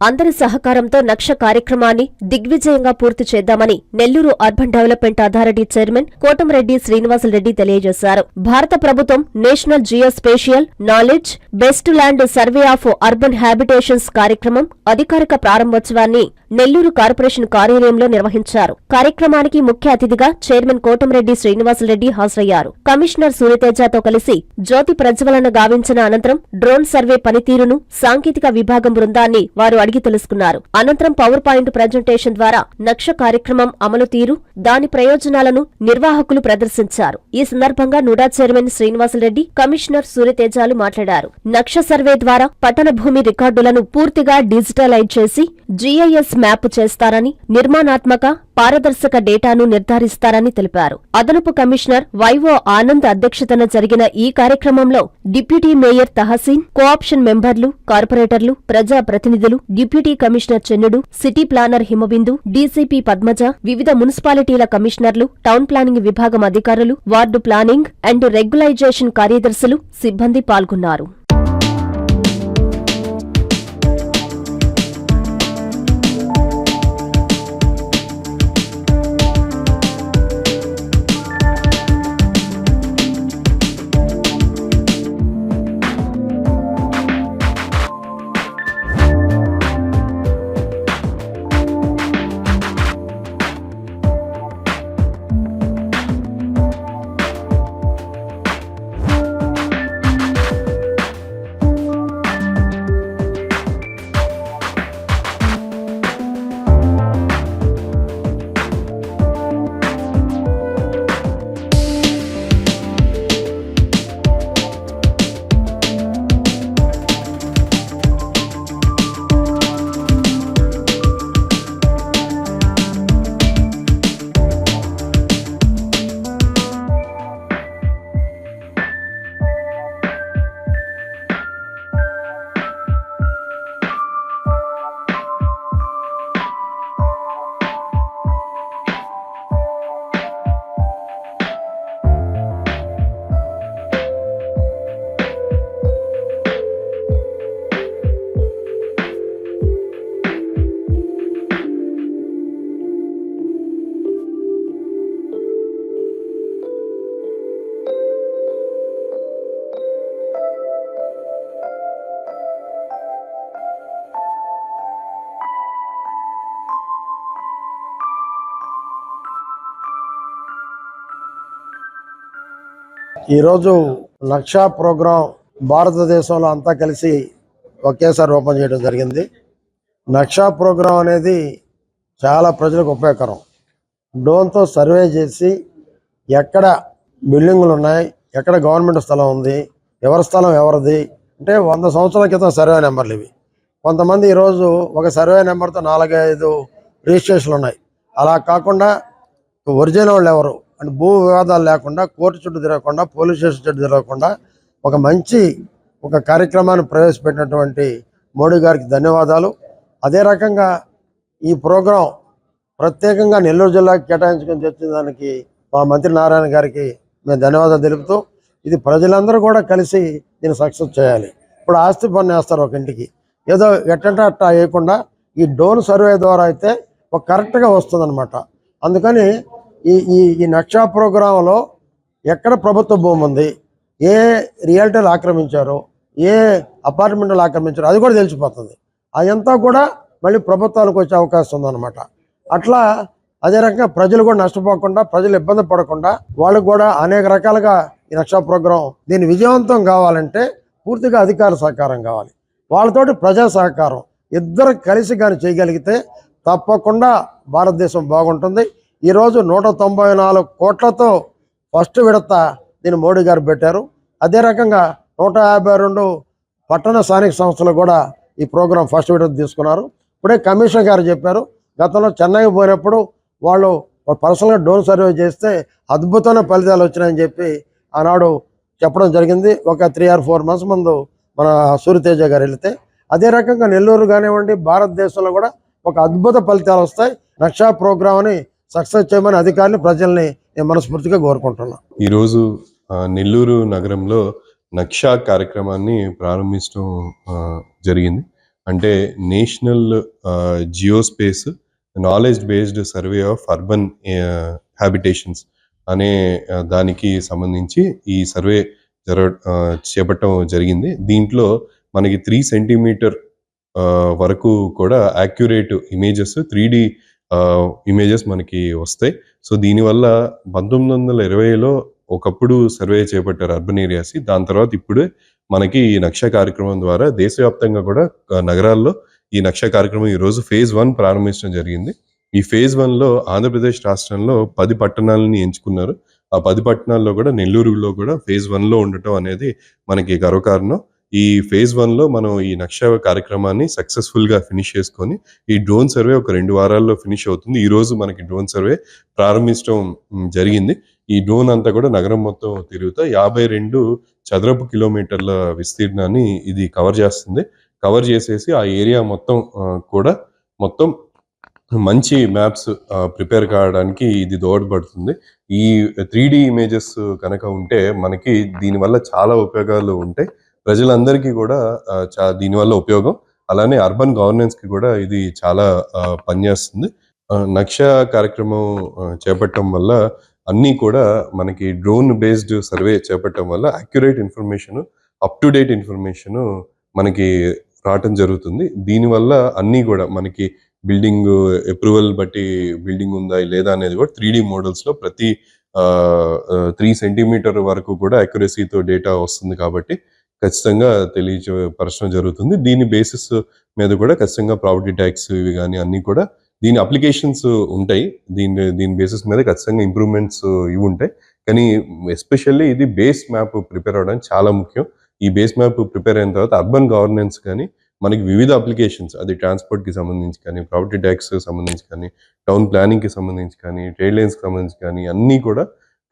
అందరి సహకారంతో నక్ష కార్యక్రమాన్ని దిగ్విజయంగా పూర్తి చేద్దామని Nellore urban development authority chairman Kotamreddy Srinivasreddy తెలియజేశారు. భారత ప్రభుత్వం national geospatial knowledge based land survey of urban habitations కార్యక్రమం అధికారిక ప్రారంభోత్సవాన్ని నెల్లూరు కార్పొరేషన్ కార్యాలయంలో నిర్వహించారు. కార్యక్రమానికి ముఖ్య అతిథిగా చైర్మన్ కోటంరెడ్డి శ్రీనివాసరెడ్డి హాజరయ్యారు. కమిషనర్ సూర్యతేజతో కలిసి జ్యోతి ప్రజ్వలన గావించిన అనంతరం డ్రోన్ సర్వే పనితీరును సాంకేతిక విభాగం బృందాన్ని వారు అడిగి తెలుసుకున్నారు. అనంతరం పవర్ పాయింట్ ప్రజెంటేషన్ ద్వారా నక్ష కార్యక్రమం అమలు తీరు దాని ప్రయోజనాలను నిర్వాహకులు ప్రదర్శించారు. ఈ సందర్భంగా నుడా చైర్మన్ శ్రీనివాసరెడ్డి కమిషనర్ సూర్యతేజాలు మాట్లాడారు. నక్ష సర్వే ద్వారా పట్టణ భూమి రికార్డులను పూర్తిగా డిజిటలైజ్ చేసి జీఐఎస్ మ్యాప్ చేస్తారని నిర్మాణాత్మక పారదర్శక డేటాను నిర్ధారిస్తారని తెలిపారు. అదనపు కమిషనర్ వైవో ఆనంద్ అధ్యక్షతన జరిగిన ఈ కార్యక్రమంలో డిప్యూటీ మేయర్ తహసీన్ కోఆప్షన్ మెంబర్లు కార్పొరేటర్లు ప్రజా ప్రతినిధులు deputy commissioner Chennudu city planner Himabindu DCP Padmaja వివిధ మున్సిపాలిటీల కమిషనర్లు టౌన్ ప్లానింగ్ విభాగం అధికారులు వార్డు ప్లానింగ్ అండ్ రెగ్యులైజేషన్ కార్యదర్శులు సిబ్బంది పాల్గొన్నారు. ఈరోజు లక్ష ప్రోగ్రాం భారతదేశంలో అంతా కలిసి ఒకేసారి ఓపెన్ చేయడం జరిగింది. నక్షా ప్రోగ్రాం అనేది చాలా ప్రజలకు ఉపయోగకరం. డ్రోన్తో సర్వే చేసి ఎక్కడ బిల్డింగులు ఉన్నాయి ఎక్కడ గవర్నమెంట్ స్థలం ఉంది ఎవరి స్థలం ఎవరిది అంటే వంద సంవత్సరాల క్రితం సర్వే నెంబర్లు ఇవి. కొంతమంది ఈరోజు ఒక సర్వే నెంబర్తో నాలుగైదు రిజిస్ట్రేషన్లు ఉన్నాయి. అలా కాకుండా ఒరిజినల్ వాళ్ళు ఎవరు? అండ్ భూ వివాదాలు లేకుండా కోర్టు చుట్టూ తిరగకుండా పోలీస్ స్టేషన్ చుట్టూ తిరగకుండా ఒక మంచి ఒక కార్యక్రమాన్ని ప్రవేశపెట్టినటువంటి మోడీ గారికి ధన్యవాదాలు. అదే రకంగా ఈ ప్రోగ్రాం ప్రత్యేకంగా నెల్లూరు జిల్లాకి కేటాయించుకొని తెచ్చిన దానికి మా మంత్రి నారాయణ గారికి మేము ధన్యవాదాలు తెలుపుతూ ఇది ప్రజలందరూ కూడా కలిసి దీన్ని సక్సెస్ చేయాలి. ఇప్పుడు ఆస్తి పన్ను వేస్తారు ఒక ఇంటికి. ఏదో ఎట్టంటే అట్టా వేయకుండా ఈ డోన్ సర్వే ద్వారా అయితే ఒక కరెక్ట్గా వస్తుందన్నమాట. అందుకని ఈ ఈ ఈ నక్షా ప్రోగ్రాంలో ఎక్కడ ప్రభుత్వ భూమి ఉంది? ఏ రియల్టీలు ఆక్రమించారో? ఏ అపార్ట్మెంట్లు ఆక్రమించారో? అది కూడా తెలిసిపోతుంది. అదంతా కూడా మళ్ళీ ప్రభుత్వాలకు వచ్చే అవకాశం ఉందన్నమాట. అట్లా అదే రకంగా ప్రజలు కూడా నష్టపోకుండా ప్రజలు ఇబ్బంది పడకుండా వాళ్ళకు కూడా అనేక రకాలుగా ఈ నక్షా ప్రోగ్రాం దీన్ని విజయవంతం కావాలంటే పూర్తిగా అధికార సహకారం కావాలి. వాళ్ళతోటి ప్రజా సహకారం. ఇద్దరు కలిసి కానీ చేయగలిగితే తప్పకుండా భారతదేశం బాగుంటుంది. ఈరోజు నూట తొంభై నాలుగు కోట్లతో ఫస్ట్ విడత దీన్ని మోడీ గారు పెట్టారు. అదే రకంగా నూట యాభై రెండు పట్టణ స్థానిక సంస్థలు కూడా ఈ ప్రోగ్రాం ఫస్ట్ విడత తీసుకున్నారు. ఇప్పుడే కమిషనర్ గారు చెప్పారు గతంలో చెన్నైకి పోయినప్పుడు వాళ్ళు పర్సనల్గా డోన్ సర్వే చేస్తే అద్భుతమైన ఫలితాలు వచ్చినాయని చెప్పి ఆనాడు చెప్పడం జరిగింది. ఒక త్రీ ఆర్ ఫోర్ మంత్స్ ముందు మన సూర్యతేజ గారు వెళితే. అదే రకంగా నెల్లూరు కానివ్వండి భారతదేశంలో కూడా ఒక అద్భుత ఫలితాలు వస్తాయి. నక్షా ప్రోగ్రామ్ అని సక్సెస్ చేయమని అధికారులు ప్రజల్ని నేను మనస్ఫూర్తిగా కోరుకుంటున్నాను ఈరోజు నెల్లూరు నగరంలో నక్షా కార్యక్రమాన్ని ప్రారంభించడం జరిగింది. అంటే national geospace knowledge based survey of urban habitations అనే దానికి సంబంధించి ఈ సర్వే జర చేపట్టడం జరిగింది. దీంట్లో మనకి త్రీ సెంటీమీటర్ వరకు కూడా accurate images three D images మనకి వస్తాయి. సో దీనివల్ల పంతొమ్మిది వందల ఇరవైలో ఒకప్పుడు సర్వే చేపట్టారు అర్బన్ ఏరియాస్ దాని తర్వాత ఇప్పుడే మనకి ఈ నక్ష కార్యక్రమం ద్వారా దేశవ్యాప్తంగా కూడా నగరాల్లో ఈ నక్ష కార్యక్రమం ఈ రోజు ఫేజ్ వన్ ప్రారంభించడం జరిగింది. ఈ ఫేజ్ వన్లో ఆంధ్రప్రదేశ్ రాష్ట్రంలో పది పట్టణాలని ఎంచుకున్నారు. ఆ పది పట్టణాల్లో కూడా నెల్లూరులో కూడా ఫేజ్ వన్లో ఉండటం అనేది మనకి గర్వకారణం. ఈ ఫేజ్ వన్లో మనం ఈ నక్ష కార్యక్రమాన్ని సక్సెస్ఫుల్గా ఫినిష్ చేసుకొని ఈ డ్రోన్ సర్వే ఒక రెండు వారాల్లో ఫినిష్ అవుతుంది. ఈ రోజు మనకి డ్రోన్ సర్వే ప్రారంభించడం జరిగింది. ఈ డ్రోన్ అంతా కూడా నగరం మొత్తం తిరుగుతా యాభై రెండు చదరపు కిలోమీటర్ల విస్తీర్ణాన్ని ఇది కవర్ చేస్తుంది. కవర్ చేసేసి ఆ ఏరియా మొత్తం కూడా మొత్తం మంచి మ్యాప్స్ ప్రిపేర్ కావడానికి ఇది దోహదపడుతుంది. ఈ త్రీ డి ఇమేజెస్ కనుక ఉంటే మనకి దీనివల్ల చాలా ఉపయోగాలు ఉంటాయి. ప్రజలందరికీ కూడా చా దీనివల్ల ఉపయోగం. అలానే అర్బన్ గవర్నెన్స్కి కూడా ఇది చాలా పనిచేస్తుంది. నక్ష కార్యక్రమం చేపట్టడం వల్ల అన్నీ కూడా మనకి డ్రోన్ బేస్డ్ సర్వే చేపట్టడం వల్ల accurate information up to date information మనకి రావటం జరుగుతుంది. దీనివల్ల అన్నీ కూడా మనకి బిల్డింగ్ అప్రూవల్ బట్టి బిల్డింగ్ ఉందా లేదా అనేది కూడా త్రీ డీ మోడల్స్లో ప్రతి త్రీ సెంటీమీటర్ వరకు కూడా అక్యురసీతో డేటా వస్తుంది కాబట్టి ఖచ్చితంగా తెలియపరచడం జరుగుతుంది. దీని బేసిస్ మీద కూడా ఖచ్చితంగా ప్రాపర్టీ ట్యాక్స్ ఇవి కానీ అన్నీ కూడా దీని అప్లికేషన్స్ ఉంటాయి. దీని దీని బేసిస్ మీద ఖచ్చితంగా ఇంప్రూవ్మెంట్స్ ఇవి ఉంటాయి. కానీ ఎస్పెషల్లీ ఇది బేస్ మ్యాప్ ప్రిపేర్ అవ్వడం చాలా ముఖ్యం. ఈ బేస్ మ్యాప్ ప్రిపేర్ అయిన తర్వాత అర్బన్ గవర్నెన్స్ కానీ మనకి వివిధ అప్లికేషన్స్ అది ట్రాన్స్పోర్ట్కి సంబంధించి కానీ ప్రాపర్టీ ట్యాక్స్ సంబంధించి కానీ టౌన్ ప్లానింగ్కి సంబంధించి కానీ ట్రేడ్ లైన్స్కి సంబంధించి కానీ అన్నీ కూడా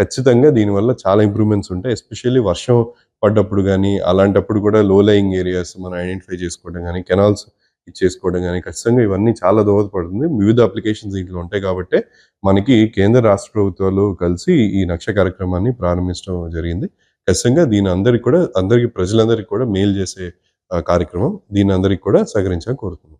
ఖచ్చితంగా దీనివల్ల చాలా ఇంప్రూవ్మెంట్స్ ఉంటాయి. ఎస్పెషల్లీ వర్షం పడ్డప్పుడు కానీ అలాంటప్పుడు కూడా లో లయింగ్ ఏరియాస్ మనం ఐడెంటిఫై చేసుకోవడం కానీ కెనాల్స్ ఇచ్చేసుకోవడం కానీ ఖచ్చితంగా ఇవన్నీ చాలా దోహదపడుతుంది. వివిధ అప్లికేషన్స్ దీంట్లో ఉంటాయి కాబట్టి మనకి కేంద్ర రాష్ట్ర ప్రభుత్వాలు కలిసి ఈ నక్ష కార్యక్రమాన్ని ప్రారంభించడం జరిగింది. ఖచ్చితంగా దీని అందరికి కూడా అందరికి ప్రజలందరికీ కూడా మేలు చేసే కార్యక్రమం దీని అందరికి కూడా సహకరించాలని కోరుతున్నాం.